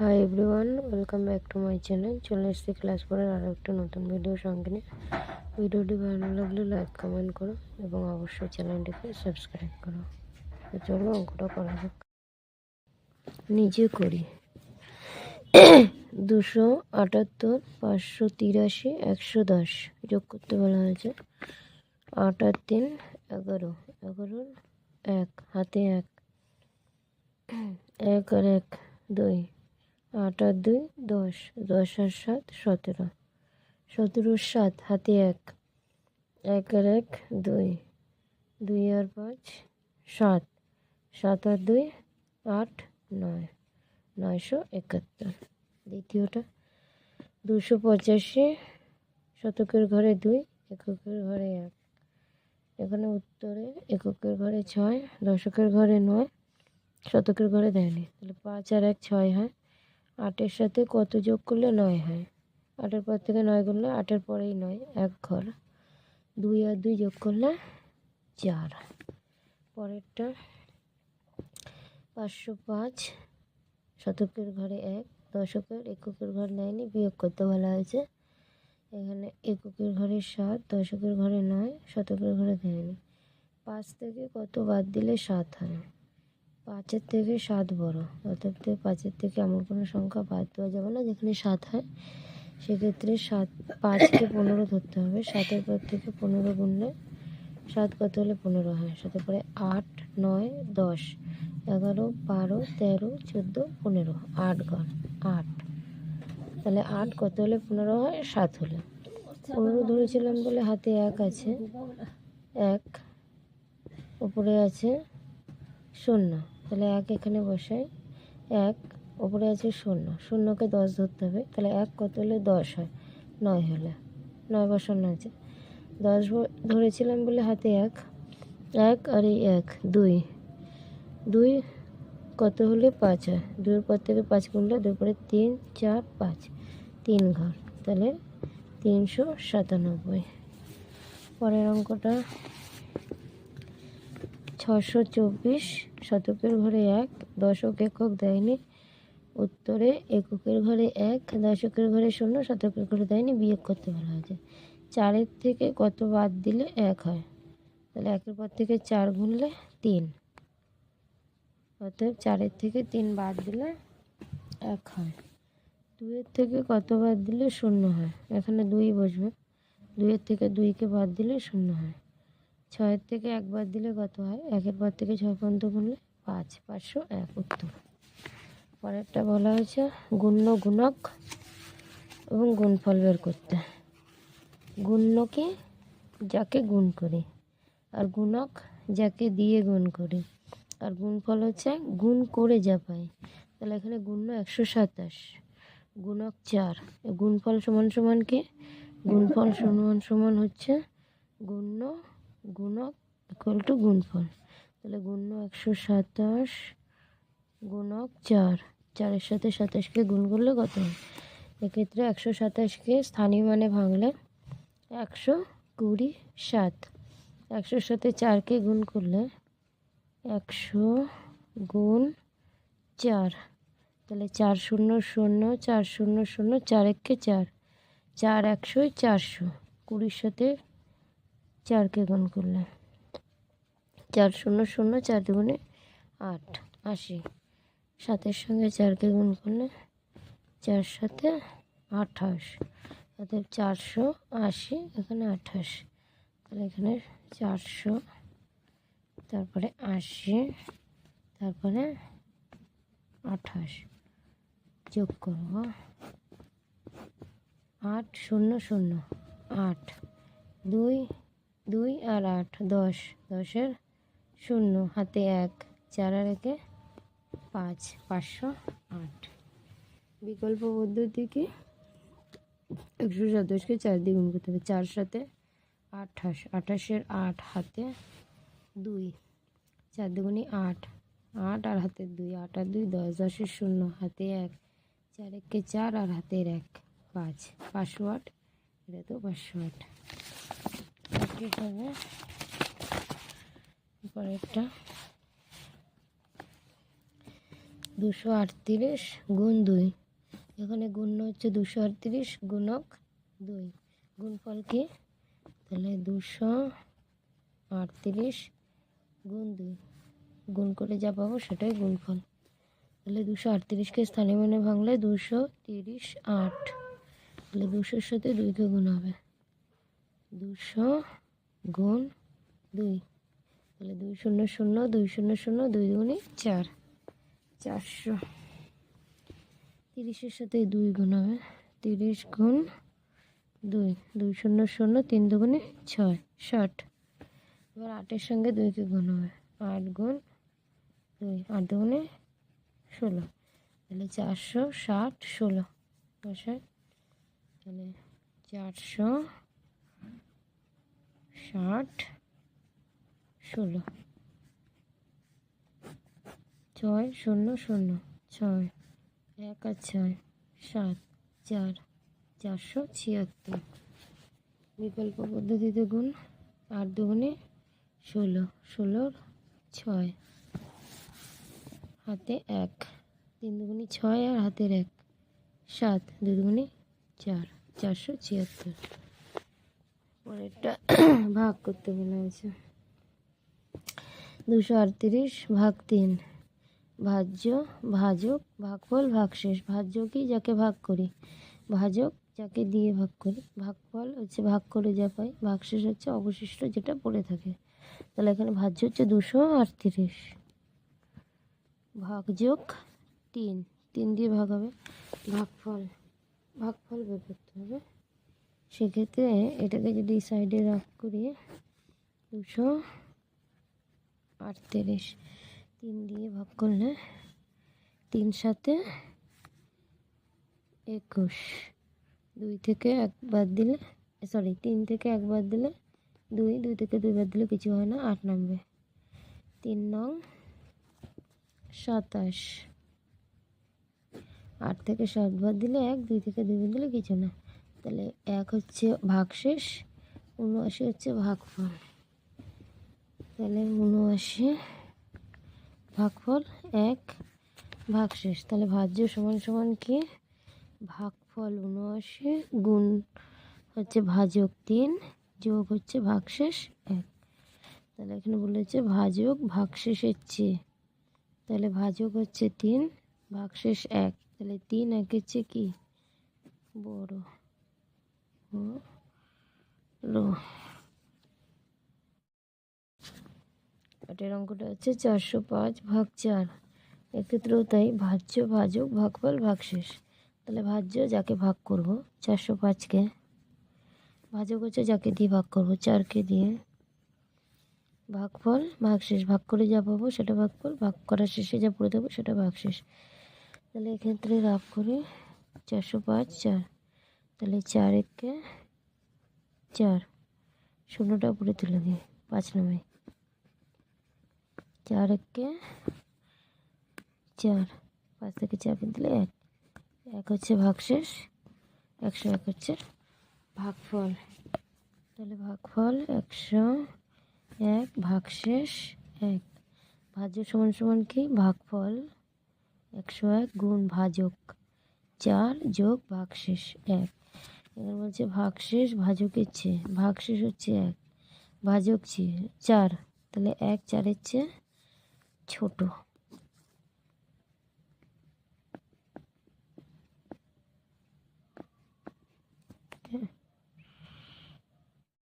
Hi everyone welcome back to my channel চলে এসেছি class ফোরের আরও একটা নতুন ভিডিও সঙ্গে নিয়ে। ভিডিওটি ভালো লাগলে লাইক কমেন্ট করো এবং অবশ্যই চ্যানেলটিকে সাবস্ক্রাইব করো। চলো অঙ্কটা করা যাক। নিজে করি। দুশো আটাত্তর, পাঁচশো তিরাশি, একশো দশ। যোগ করতে বলা হয়েছে। আট আর তিন, এগারো। এগারোর এক, হাতে এক। এক আর এক, দুই। আট আর দুই, দশ। দশ আর সাত, সতেরো। সতেরোর সাত, হাতে এক। এক আর এক, দুই। দুই আর পাঁচ, সাত। সাত আর দুই, আট, নয়। নয়শো একাত্তর। দ্বিতীয়টা। দুশো পঁচাশি, শতকের ঘরে দুই, এককের ঘরে এক। এখানে উত্তরে এককের ঘরে ছয়, দশকের ঘরে নয়, শতকের ঘরে দেয়নি। তাহলে পাঁচ আর এক, ছয় হয়। আটের সাথে কত যোগ করলে নয় হয়? আটের পর থেকে নয় করলে আটের পরেই নয়, এক ঘর। দুই আর দুই যোগ করলে চার। পরেরটা পাঁচশো পাঁচ, শতকের ঘরে এক, দশকের এককের ঘর নেয়নি, বিয়োগ করতে বলা হয়েছে। এখানে এককের ঘরে সাত, দশকের ঘরে নয়, শতকের ঘরে দেয়নি। পাঁচ থেকে কত বাদ দিলে সাত হয়? পাঁচের থেকে সাত বড়। অর্থাৎ পাঁচের থেকে এমন কোনো সংখ্যা বাদ দেওয়া যাবে না, যেখানে সাত হয়। সেক্ষেত্রে সাত, পাঁচকে পনেরো ধরতে হবে। সাতের পর থেকে পনেরো গুনলে সাত কত হলে পনেরো হয়? সাথে পরে আট, নয়, দশ, এগারো, বারো, তেরো, চোদ্দ, পনেরো। আট ঘর আট। তাহলে আট কত হলে পনেরো হয়? সাত হলে। পনেরো ধরেছিলাম বলে হাতে এক আছে। এক উপরে আছে শূন্য। তাহলে এক এখানে বসাই। এক, ওপরে আছে শূন্য। শূন্যকে দশ ধরতে হবে। তাহলে এক কত হলে দশ হয়? নয় হলে। নয় বসানো আছে। দশ ধরেছিলাম বলে হাতে এক। এক আর এই এক, দুই। দুই কত হলে পাঁচ হয়? দুইয়ের পর থেকে পাঁচ গুনলে দুই পরে তিন, চার, পাঁচ। তিন ঘর। তাহলে তিনশো সাতানব্বই। পরের অঙ্কটা ছশো চব্বিশ শতকের ঘরে এক, দশক একক দেয়নি উত্তরে এককের ঘরে এক, দশকের ঘরে শূন্য, শতকের ঘরে দেয়নি বিয়োগ করতে বলা হয়েছে। চারের থেকে কত বাদ দিলে এক হয়? তাহলে একের পর থেকে চার গুনলে তিন। অতএব চারের থেকে তিন বাদ দিলে এক হয়। দুইয়ের থেকে কত বাদ দিলে শূন্য হয়? এখানে দুই বসবে। দুইয়ের থেকে দুইকে বাদ দিলে শূন্য হয়। ছয়ের থেকে একবার দিলে কত হয়? একের পর থেকে ছয় পর্যন্ত গুনলে পাঁচ, পাঁচশো এক উত্তর। পরেরটা বলা হয়েছে গুণ্য গুণক এবং গুণফল বের করতে। গুণ্যকে যাকে গুণ করি আর গুণক যাকে দিয়ে গুণ করি। আর গুণফল হচ্ছে গুণ করে যা পাই তাহলে এখানে গুণ্য একশো সাতাশ, গুণক চার। গুণফল সমান সমান কি? গুণফল সমান সমান হচ্ছে গুণ্য গুণক ইকুয়াল টু গুণফল তাহলে গুণ্য একশো সাতাশ গুণক চার। চারের সাথে সাতাশকে গুণ করলে কত হয়? এক্ষেত্রে একশো সাতাশকে স্থানীয় মানে ভাঙলে একশো কুড়ি সাত। একশোর সাথে চারকে গুণ করলে একশো গুণ চার। তাহলে চার শূন্য শূন্য, চার শূন্য শূন্য, চার এককে চার। চার একশোই চারশো। কুড়ির সাথে চারকে গুণ করলে। চার শূন্য শূন্য, চার দুগুণে আট, আশি। সাতের সঙ্গে চারকে গুণ করলে চার সাথে আঠাশ। অর্থাৎ চারশো আশি, এখানে আঠাশ। তাহলে এখানে চারশো, তারপরে আশি, তারপরে আঠাশ। যোগ করব আট শূন্য শূন্য, আট। দুই দুই আর আট, দশ। দশের শূন্য, হাতে এক, চার আর একে পাঁচ, পাঁচশো আট। বিকল্প পদ্ধতি কি? একশো সাতাশকে চার দিয়ে গুণ করতে হবে। চার সাথে আঠাশ, আঠাশের আট হাতে দুই। চার দুগুণি আট আট আর হাতের দুই, আট আর দুই, দশ। দশের শূন্য, হাতে এক। চার একে চার আর হাতের এক, পাঁচ। পাঁচশো আট, এটা তো পাঁচশো আট। একইভাবে পরেরটা দুশো আটত্রিশ গুণ দুই। এখানে গুণ হচ্ছে দুশো আটত্রিশ গুণক দুই। গুণফল কি? তাহলে দুশো আটত্রিশ গুণ দুই। গুণ করে যা পাবো সেটাই গুণফল। তাহলে দুশো আটত্রিশকে স্থানীয় মানে ভাঙলে দুশো তিরিশ আট। তাহলে দুশোর সাথে দুইকে গুণ হবে। দুশো গুণ দুই। তাহলে দুই শূন্য শূন্য, দুই শূন্য শূন্য, দুই দুগুণে চার। চারশো। তিরিশের সাথে দুই গুণ হবে। তিরিশ গুণ দুই। দুই শূন্য শূন্য, তিন দুগুণে ছয়। ষাট। এবার আটের সঙ্গে দুইকে গুণ হবে। আট গুণ দুই। আট দুগুণে ষোলো। তাহলে চারশো ষাট ষোলো। বসায় তাহলে চারশো ষাট, ষোলো। ছয়, শূন্য শূন্য। ছয়, এক আর ছয়, সাত, চার, চারশো ছিয়াত্তর। বিকল্প পদ্ধতিতে গুণ আট দুগুণে ষোলো, ষোলোর ছয়। হাতে এক, তিন দুগুণে ছয় আর হাতের এক। সাত, দুই দুগুণে চার, চারশো ছিয়াত্তর। পরেরটা ভাগ করতে বলা হয়েছে। দুশো আটত্রিশ ভাগ তিন। ভাজ্য, ভাজক, ভাগফল, ভাগশেষ। ভাজ্য কি? যাকে ভাগ করি। ভাজক যাকে দিয়ে ভাগ করি। ভাগফল হচ্ছে ভাগ করে যা পাই। ভাগশেষ হচ্ছে অবশিষ্ট যেটা পড়ে থাকে। তাহলে এখানে ভাজ্য হচ্ছে দুশো আটত্রিশ। ভাগযোগ তিন। তিন দিয়ে ভাগ হবে। ভাগফল। ভাগফল বের করতে হবে। সেক্ষেত্রে এটাকে যদি সাইডে রাখ করি দুশো আটত্রিশ, তিন দিয়ে ভাগ করলে তিন সাথে একুশ। দুই থেকে এক বাদ দিলে সরি তিন থেকে এক বাদ দিলে দুই দুই থেকে দুই বাদ দিলে কিছু হয় না, আট নামবে। তিন নং সাতাশ। আট থেকে সাত বাদ দিলে এক, দুই থেকে দুই দিলে কিছু না। তাহলে এক হচ্ছে ভাগশেষ, উনআশি হচ্ছে ভাগফল। তাহলে উনআশি ভাগফল এক ভাগশেষ। তাহলে ভাজ্য সমান সমান কি? ভাগফল উনআশি গুণ হচ্ছে ভাজক তিন, যোগ হচ্ছে ভাগশেষ এক। তাহলে এখানে বলেছে ভাজক ভাগশেষের চেয়ে। তাহলে ভাজক হচ্ছে তিন, ভাগশেষ এক। তাহলে তিন একের চেয়ে কি? বড়। রো অঙ্কটা হচ্ছে চারশো পাঁচ ভাগ চার। এক্ষেত্রেও তাই ভাজ্য, ভাজক, ভাগফল, ভাগশেষ। তাহলে ভাজ্য যাকে ভাগ করব? চারশো পাঁচকে। ভাজক হচ্ছে যাকে দিয়ে ভাগ করব? চারকে দিয়ে। ভাগফল, ভাগশেষ। ভাগ করে যা পাবো সেটা ভাগফল, ভাগ করার শেষে যা পড়ে থাকব সেটা ভাগশেষ। তাহলে এক্ষেত্রে রাফ করে চারশো পাঁচ চার। তাহলে চার একে চার। শূন্যটা উপরে তুলে দিই, পাঁচ নামে। চার একে চার, পাঁচ থেকে চার দিলে এক। এক হচ্ছে ভাগশেষ, একশো এক হচ্ছে ভাগফল। তাহলে ভাগফল একশো এক, ভাগশেষ এক। ভাজ্য সমান সমান কি? ভাগফল একশো এক গুণ ভাজক। চার যোগ ভাগশেষ এক। এবার বলছে ভাগশেষ ভাজকের চেয়ে ভাগশেষ হচ্ছে এক, ভাজক চেয়ে চার, তাহলে এক চারের চেয়ে ছোটো।